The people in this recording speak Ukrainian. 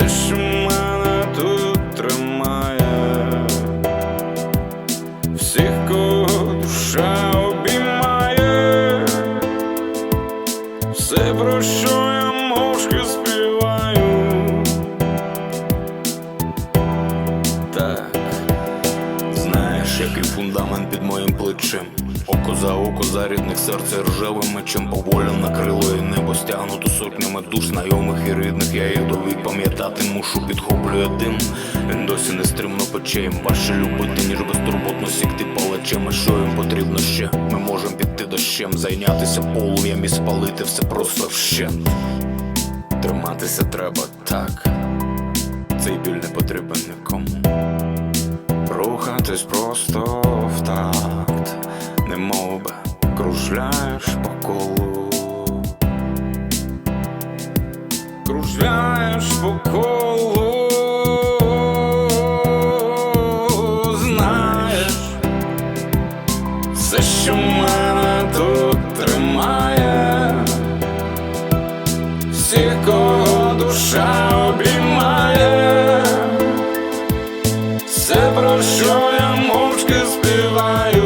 все, що мене тут тримає, всіх, кого душа обіймає, все, про що я мовчки співаю. Так який фундамент під моїм плечем. Око за око, за рідних серце ржавим мечем поволі накрило і небо стягнуто сотнями душ знайомих і рідних. Я їх довік пам'ятати мушу, підхоплює дим. Він досі не стримно пече важче любити, ніж безтурботно сікти палачем. А що їм потрібно ще? Ми можемо піти дощем, зайнятися полум'ям і спалити все просто вщент. Триматися треба так. Цей біль не потрібен нікому. Рухатись просто в такт, немов би кружляєш по колу. Кружляєш по колу, знаєш, все, що співаю.